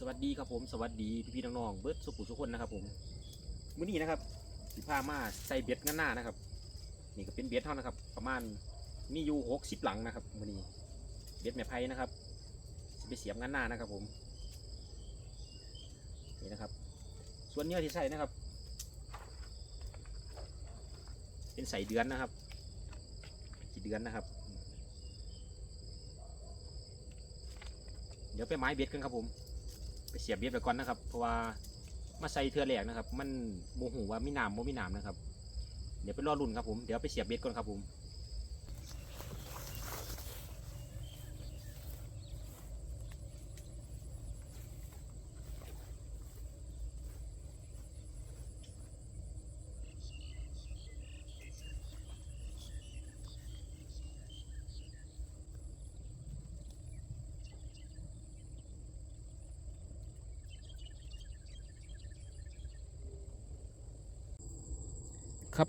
สวัสดีครับผมสวัสดีพี่ๆน้องๆเบิร์ดสุขุสุกคนนะครับผมมื้อนี้นะครับสิพามาใส่เบ็ดงานหน้านะครับ นี่ก็เป็นเบ็ดเท่านะครับ ประมาณมีอยู่หกสิบหลังนะครับมื้อนี้เบ็ดแม่ไพ่นะครับไปเสียบงานหน้านะครับผมนี่นะครับ ส่วนเนื้อที่ใส่นะครับ เป็นใส่เดือนนะครับกี่เดือนนะครับ เดี๋ยวไปไม้เบ็ดกันครับผม ไปเสียบเบ็ดไปก่อนนะครับ เพราะว่ามาใส่เทือแหลกนะครับ มันโมโหว่ามีน้ำโมมีน้ำนะครับ เดี๋ยวไปรอรุ่นครับผม เดี๋ยวไปเสียบเบ็ดก่อนครับผม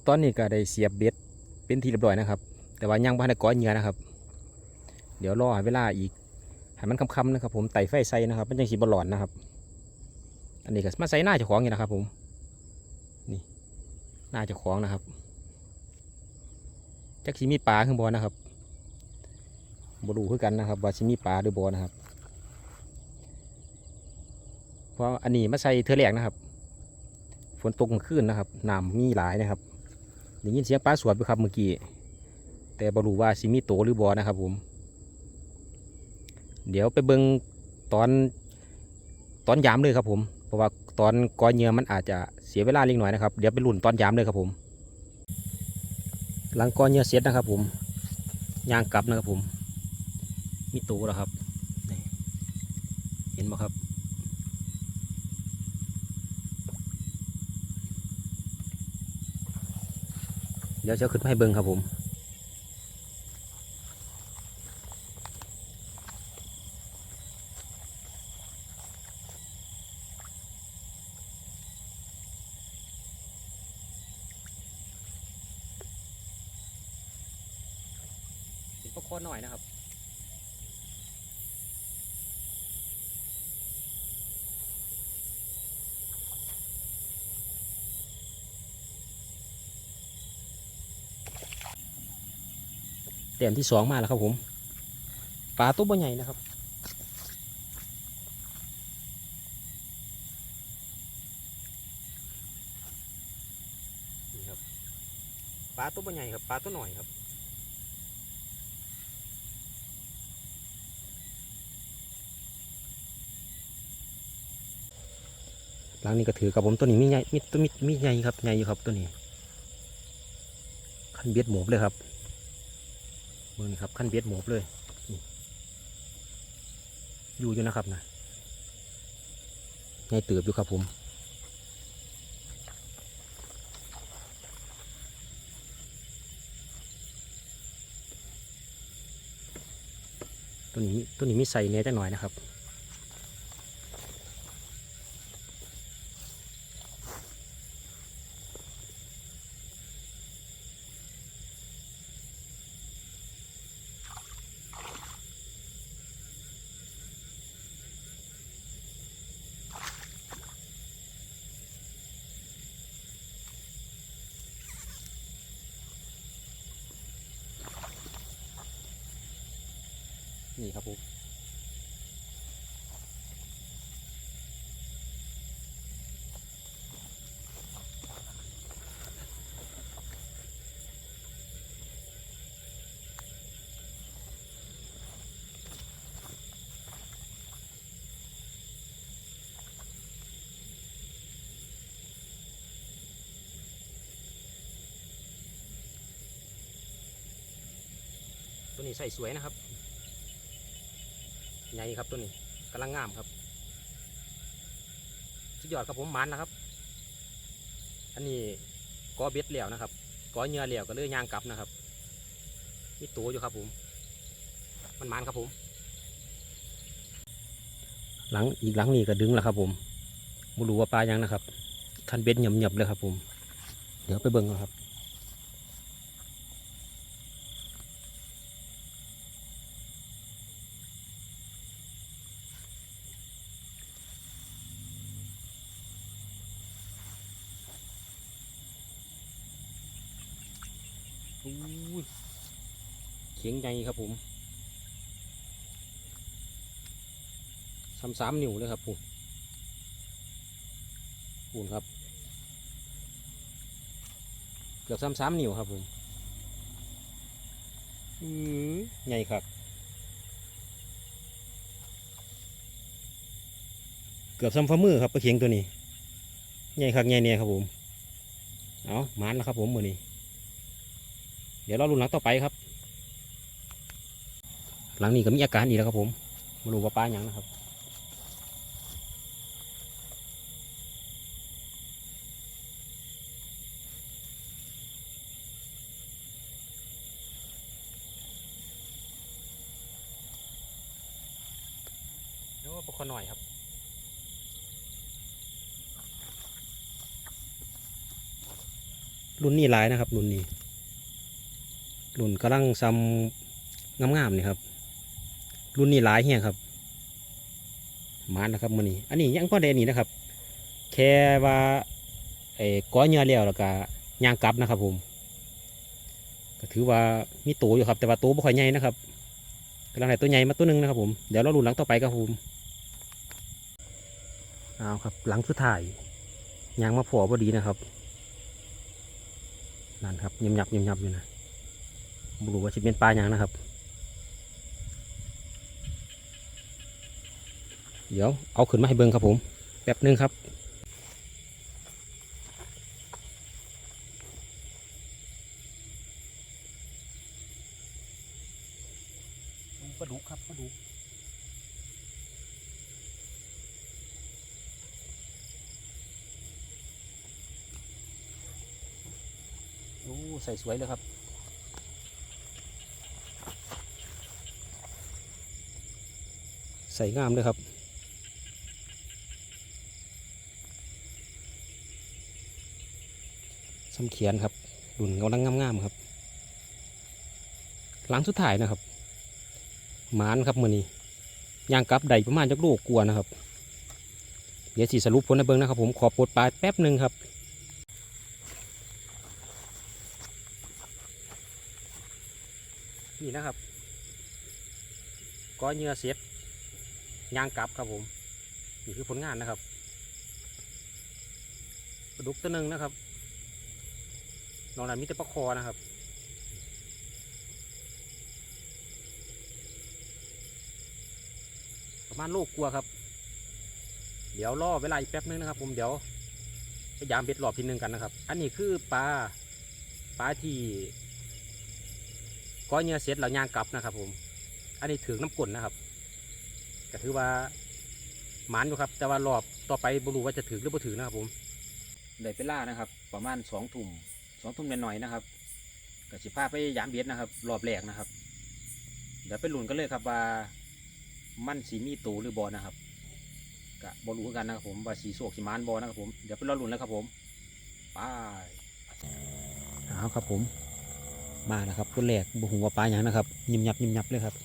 ตอนนี้ก็ได้เสียบเบ็ดเป็นที่เรียบร้อยนะครับ แต่ว่ายังบ่ทันได้ก้อนเหยื่อนะครับ เดี๋ยวรอเวลาอีกให้มันค่ำๆนะครับ ผมไต่ไฟใส่นะครับ มันยังสีบอลอนนะครับ อันนี้ก็มาใส่หน้าเจ้าของอยู่นะครับ ผมนี่หน้าเจ้าของนะครับจักสีมีปลาขึ้นบอลนะครับบรูคือกันนะครับว่าสิมีปลาหรือบอลนะครับ เพราะอันนี้มาใส่เทอแหลกนะครับ ฝนตกกลางคืนนะครับน้ำมีหลายนะครับ ได้ยินเสียงปลาสวดอยู่ครับเมื่อกี้ แต่บรูว่าสิมีโตหรือบอนะครับผม เดี๋ยวไปเบิงตอนตอนยามเลยครับผม เพราะว่าตอนกอเหยื่อมันอาจจะเสียเวลาเล็กหน่อยนะครับ เดี๋ยวไปลุ่นตอนยามเลยครับผม หลังกอเหยื่อเสร็จนะครับผมย่างกลับนะครับผม มีโตแล้วครับ เห็นไหมครับ เดี๋ยวจะขึ้นมาให้เบิ้งครับผม เป็นปลาคอหน่อยนะครับ แต้มที่สองมาแล้วครับผมปลาตัวบ่ใหญ่นะครับปลาตัวบ่ใหญ่ครับปลาตัวหน่อยครับหลังนี้ก็ถือกับผมตัวนี้มีใหญ่มีตัวมีมีใหญ่ครับใหญ่อยู่ครับตัวนี้ ขั้นเบียดหมูเลยครับ มือนี่ครับขั้นเบ็ดหมบเลยอยู่อยู่นะครับนะใหญ่เติบอยู่ครับผมตัวนี้ตัวนี้มีใส่เนื้อจังหน่อยนะครับ นี่ครับผมตัวนี้ใส่สวยนะครับ ใหญ่ครับตัวนี้กำลังงามครับสุดยอดครับผมมันนะครับ อันนี้กอเบ็ดเหลี่ยวนะครับกอเหยื่อเหลี่ยวก็เลยยางกลับนะครับมีตัวอยู่ครับผม มันมันครับผม หลังอีกหลังนี้ก็ดึงแล้วครับ ผมไม่รู้ว่าปลายังนะครับ คันเบ็ดหยำๆเลยครับ ผม เดี๋ยวไปเบิ่งกันครับ เขียงใหญ่ครับผมสามสามนิ้วเลยครับผมปูนครับ เกือบสามสามนิ้วครับผมใหญ่ครับ เกือบซ้ำฝ่ามือครับปลาเข็งตัวนี้ ใหญ่คักใหญ่เนี่ยครับผม เอาหมานแล้วครับผมมือนี้ เดี๋ยวเราลุ้นหลังต่อไปครับ หลังนี้ก็มีอาการอีกแล้วครับผมมาดูว่าปลาอย่างนะครับโอ้ปลาคอหน่อยครับ รุ่นนี้หลายนะครับ รุ่นนี้ รุ่นกำลังซ้ำงามๆนี่ครับ รุ่นนี้หลายเฮียครับมานะครับมือนี้อันนี้ยังพอเดนี่นะครับ แค่ว่าไอ้ก้อยเนื้อแล้วแล้วก็ย่างกลับนะครับ ผมก็ถือว่ามีตัวอยู่ครับ แต่ว่าตัวไม่ค่อยใหญ่นะครับกำลังได้ตัวใหญ่มาตัวหนึงนะครับผมเดี๋ยวเราลุ้นหลังต่อไปครับผมเอาครับ หลังสุดท้ายยางมาพอพอดีนะครับนั่นครับยิมยับยิมยับอยู่นะ บรูว่าจะเป็นปลาอย่างนะครับ เดี๋ยวเอาขึ้นมาให้เบิ่งครับผม แป๊บหนึงครับปลาดุกครับปลาดุกโอ้ใส่สวยเลยครับ ใส่งามเลยครับสำเขียนครับดุนกำลังงามๆครับหลังสุดท้ายนะครับหมานครับมือนี้ย่างกลับใดประมาณจักลูกกลัวนะครับ เดี๋ยวสีสรุปผลในเบิ้งนะครับ ผมขอปลดปลายแป๊บหนึ่งครับนี่นะครับก้อยเหงื่อเสียด ย่างกลับครับผมนี่คือผลงานนะครับปลาดุกตัวหนึ่งนะครับนอกนั้นมีแต่ปลาคอนะครับประมาณโลกกลัวครับ เดี๋ยวรอเวลาอีกแป๊บนึงนะครับ ผมเดี๋ยวพยายามเบ็ดหลอบทีนึงกันนะครับ อันนี้คือปลาปลาที่ก้อยเนื้อเสร็จแล้วย่างกลับนะครับ ผม อันนี้ถือน้ำกลนนะครับ ก็ถือว่าหมานอยู่ครับ แต่ว่ารอบต่อไปบรูว่าจะถือหรือไม่ถือนะครับผมได้เวลานะครับ ประมาณสองทุ่มสองทุ่มหน่อยๆนะครับก็สิพาไปยามเบ็ดนะครับ รอบแรกนะครับ เดี๋ยวไปลุ้นกันเลยครับว่ามันสีมีตูหรือบอนะครับกะบอรู้คือกันนะครับผมว่าสีโศกสีมานบอนะครับผมเดี๋ยวไปรอลุ้นแล้วครับผมไปเอาครับผม มาแล้วครับคนแรกบุหัวปลาอย่างนะครับ ยิมยับยิมยับเลยครับ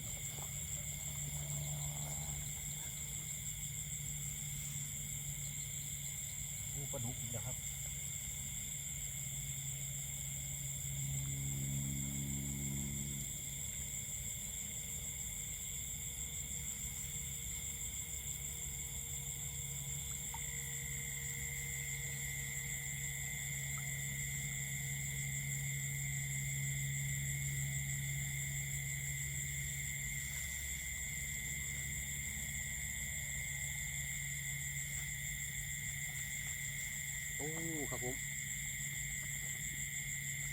ปลาดุกอีกแล้วครับโอ้ ครับผม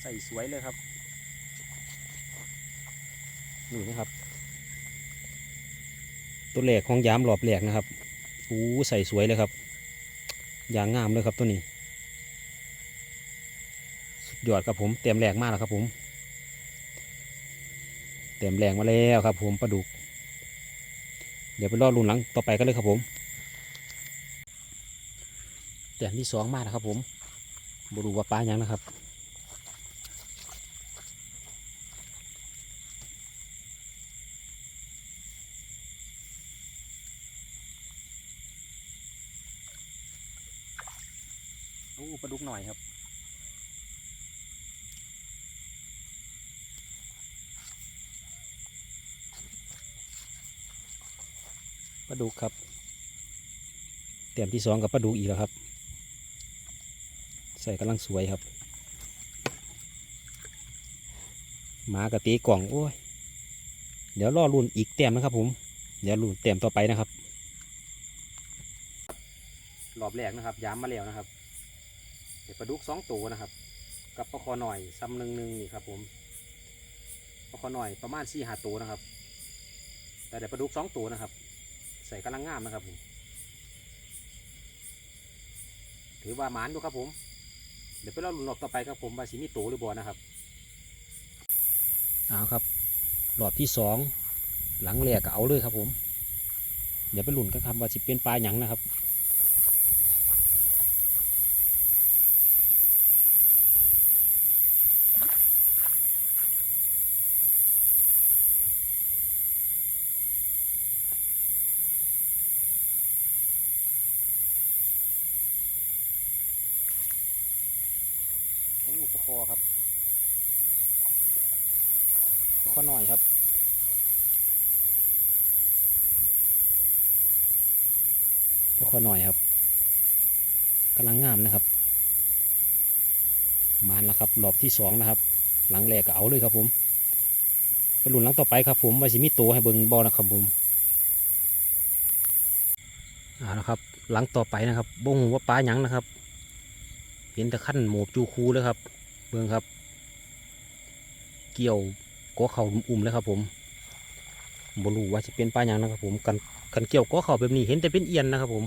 ใส่สวยเลยครับ นี่นะครับ ตัวแหลกของยามหลอบแหลกนะครับโอ้ใส่สวยเลยครับ อย่างงามเลยครับตัวนี้ สุดยอดครับผม เต็มแหลกมากแล้วครับผม เต็มแหลกมาแล้วครับ ผมปลาดุก เดี๋ยวไปรอลุ้นหลังต่อไปกันเลยครับผมแต้มที่สองมาแล้วครับผม บรูว่าป้าย่างนะครับโอ้ปลาดุกหน่อยครับปลาดุกครับเตรียมที่สองกับปลาดุกอีกแล้วครับ ใส่กำลังสวยครับหมากระตีกล่องโอ้ยเดี๋ยวรอรุ่นอีกเต็มนะครับ ผม เดี๋ยวรุ่นเต็มต่อไปนะครับรอบแรกนะครับย้ำมาแล้วนะครับเดี๋ยวปลาดุกสองตัวนะครับ กับปลาคอหน่อยซ้ำหนึ่งหนึ่งนี่ครับ ผมปลาคอหน่อยประมาณสี่หาตัวนะครับ แต่เดี๋ยวปลาดุกสองตัวนะครับ ใส่กำลังงามนะครับผมถือว่าหมานอยู่ครับผม เดี๋ยวไปรอลุ้นรอบต่อไปครับผมว่าสิมีตัวหรือบ่นะครับเอาครับรอบที่สองหลังแรกก็เอาเลยครับผม เดี๋ยวไปหลุนกันครับว่าสิเป็นปลาหยังนะครับ โอคอครับปลาคอหน่อยครับปลาคอหน่อยครับกำลังงามนะครับมานแล้วครับรอบที่สองนะครับ หลังแรกก็เอาเลยครับผมไปหลุนหลังต่อไปครับ ผมว่าสิมีตัวให้เบิ่งบอนะครับผมเอาละครับ หลังต่อไปนะครับบ่งว่าปลาหยังนะครับ เห็นแต่ขั้นหมูบจูคูเลยครับ เบื้องครับ เกี่ยวก้อเข่าอุ่มๆเลยครับ ผมบรูว่าจะเป็นปลาหยังนะครับ ผมกันกันเกี่ยวก้อเข่าแบบนี้เห็นแต่เป็นเอียนนะครับผม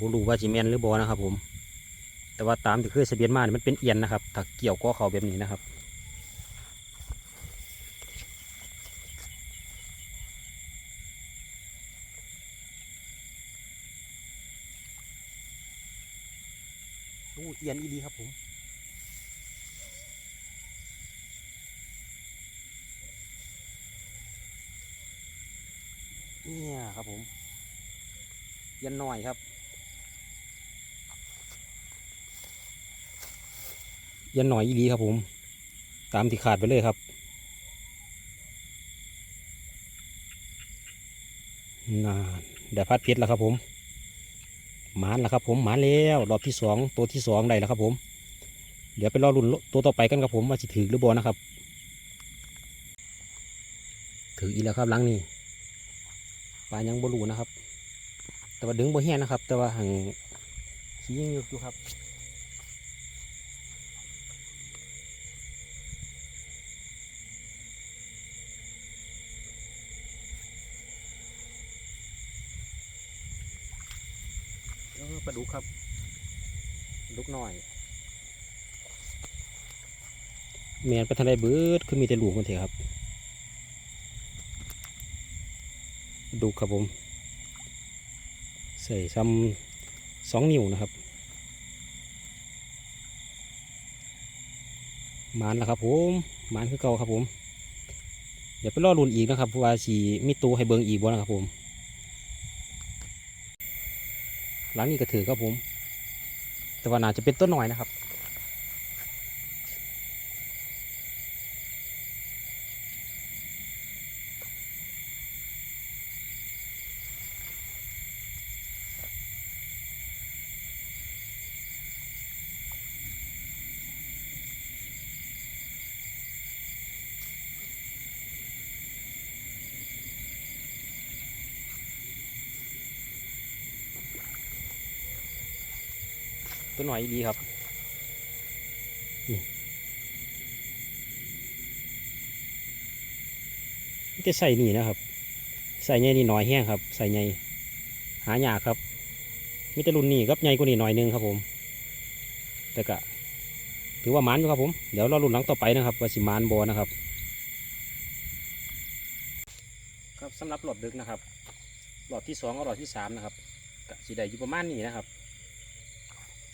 บรูว่าจะแมนหรือบอนะครับ ผม แต่ว่าตามที่เคยเสบียนมาเนี่ยมันเป็นเอียนนะครับถ้าเกี่ยวก้อเข่าแบบนี้นะครับ โอ้เอียนอีดีครับผมเนี่ยครับผมเอียันหน่อยครับเอียันหน่อยอีดีครับผม ตามที่ขาดไปเลยครับ นานได้พัดเพชรแล้วครับผม หมานแล้วครับผมหมานแล้วรอบที่สองตัวที่สองได้แล้วครับผม เดี๋ยวไปรอรุ่นตัวต่อไปกันครับผมว่าจะถือหรือบอนะครับ ถืออีกแล้วครับหลังนี้ปลายังบรูนะครับ แต่ว่าดึงบ่แห้งนะครับ แต่ว่าหางขี้ยังอยู่ครับ แมนไปทางใดเบิดคือมีแต่ลูกมันเถอะครับ ดูครับผม ใส่ซ้ำสองนิ้วนะครับมานแล้วครับผมหมานคือเก่าครับผม เดี๋ยวไปรอรุ่นอีกนะครับว่าสีมีตัวให้เบิงอีกบ่นะครับผม หลังนี้ก็ถือครับผม แต่ว่าน่าจะเป็นต้นหน่อยนะครับ ตัวหน่อยดีครับนี่จะใส่นี่นะครับ ใส่ใหญ่นี่หน่อยแห้งครับ ใส่ใหญ่หายากครับมีแต่รุ่นนี้ครับใหญ่กว่านี้หน่อยนึงครับผม แต่ก็ถือว่ามันอยู่ครับผม เดี๋ยวเรารุ่นหลังต่อไปนะครับว่าสิมานบอนะครับ ครับสำหรับหลอดดึกนะครับ หลอดที่สองกับหลอดที่สามนะครับก็สีได้อยู่ประมาณนี้นะครับ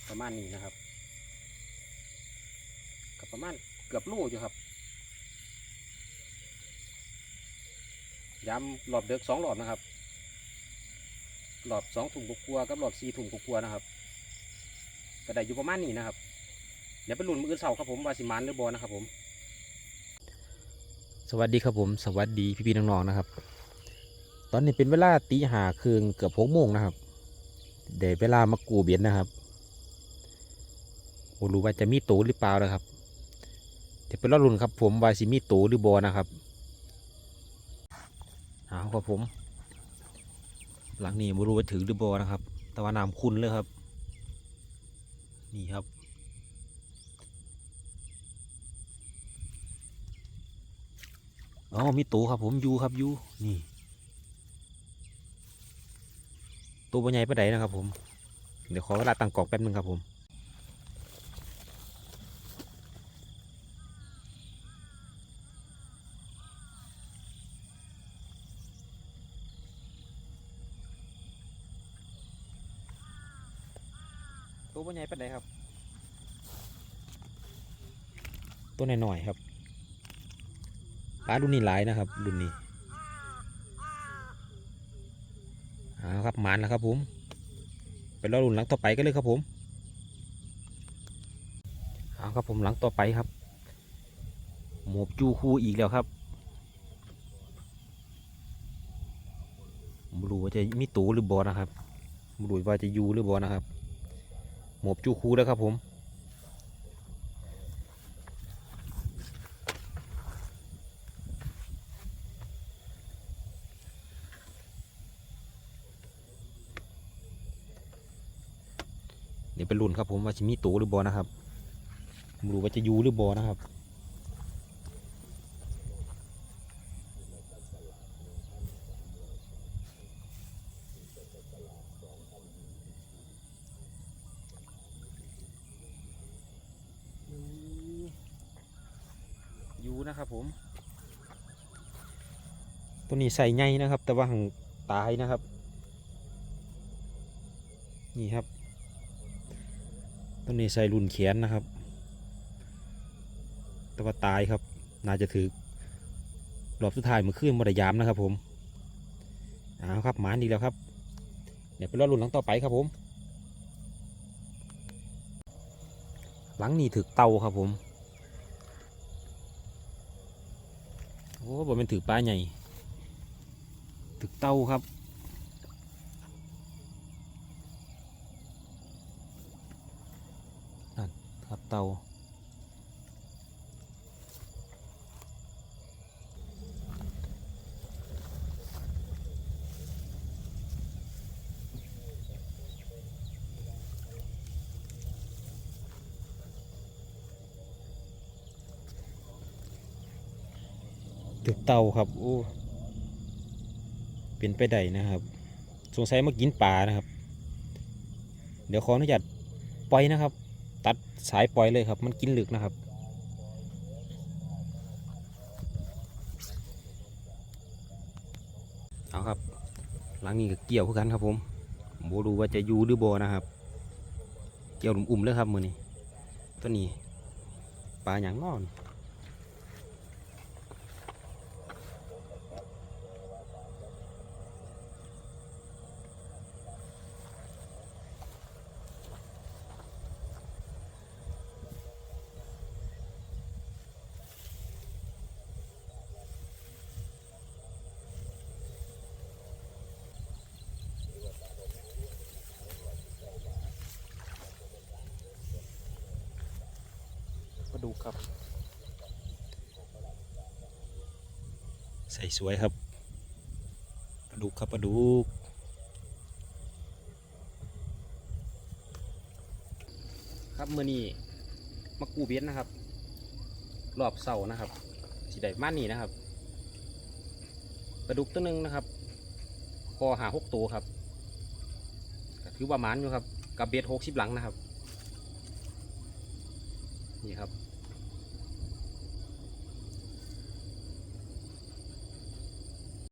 ประมาณนี้นะครับกับประมาณเกือบโลอยู่ครับย้ำหลอดเด็กสองหลอดนะครับ หลอดสองถุงกลัวกับหลอดสี่ถุงกลัวนะครับก็ได้อยู่ประมาณนี้นะครับ เดี๋ยวไปลุ้นมือคืนเสาร์ครับผมวาสิมานหรือบอลนะครับผม สวัสดีครับผม สวัสดีพี่ๆน้องๆนะครับ ตอนนี้เป็นเวลาตีหาคืนเกือบหกโมงนะครับเดี๋ยวเวลามากูเบียดนะครับ โอรู้ว่าจะมีตูหรือเปล่านะครับเดี๋ยวเป็นรอรุ่นครับ ผมว่าสิมีตูหรือบอนะครับเอาครับผม หลังนี้ไม่รู้ว่าถือหรือบอนะครับ แต่ว่าน้ำคุณเลยครับ นี่ครับอ๋อมีตูครับผมอยูครับอยูนี่ตัวบใหญ่ปะไดนะครับผม เดี๋ยวขอเวลาตั้งกล่องแป๊บนึงครับผม ตัวใหญ่ปะไดครับ ตัวหน้อยๆครับปลารุ่นนี้หลายนะครับรุ่นนี้เอาครับหมานแล้วครับผมไปรอรุ่นหลังต่อไปกันเลยครับผมเอาครับผมหลังต่อไปครับ หมบจูคูอีกแล้วครับไม่รู้ว่าจะมีตูหรือบอนะครับไม่รู้ว่าจะอยูหรือบอนะครับ หมบจูคูแล้วครับผมเดี๋ยวไปลุ้นครับผมว่าจะมีตัวหรือบอนะครับไม่รู้ว่าจะยูหรือบอนะครับ อยูนะครับผม ตัว นี้ใส่ไงนะครับ แต่ว่าหังตายนะครับ นี่ครับต้นนี้ใส่รุ่นแขนนะครับ แต่ว่าตายครับ น่าจะถือรอบสุดท้ายมื่อคืนมรยามนะครับ ผมเอาครับหมานี้แล้วครับเดี๋ยวไปรอรุ่นหลังต่อไปครับผม หลังนี้ถือเตาครับผมโอ้บ่เป็นถือปลาใหญ่ ถือเต้าครับ นั่นครับเตาจุดเตาครับ โอ้ เป็นไปได้นะครับ สงสัยมากินปลานะครับ เดี๋ยวขออนุญาตปล่อยนะครับ ตัดสายปล่อยเลยครับ มันกินลึกนะครับเอาครับ หลังนี้ก็เกี่ยวคือกันครับผมโบดูว่าจะอยู่หรือโบนะครับ เกี่ยวอุ่มๆเลยครับมือนี้ตัวนี้ปลาอย่างนอน ดุกครับ ใส่สวยครับปลาดุกครับปลาดุกครับมือนี้มากูเบียนนะครับ รอบเสานะครับสีได้มานี่นะครับปลาดุกตัวหนึ่งนะครับ คอหาหกตัวครับก็ถือว่าหมานอยู่ครับ กับเบียดหกสิบหลังนะครับ นี่ครับ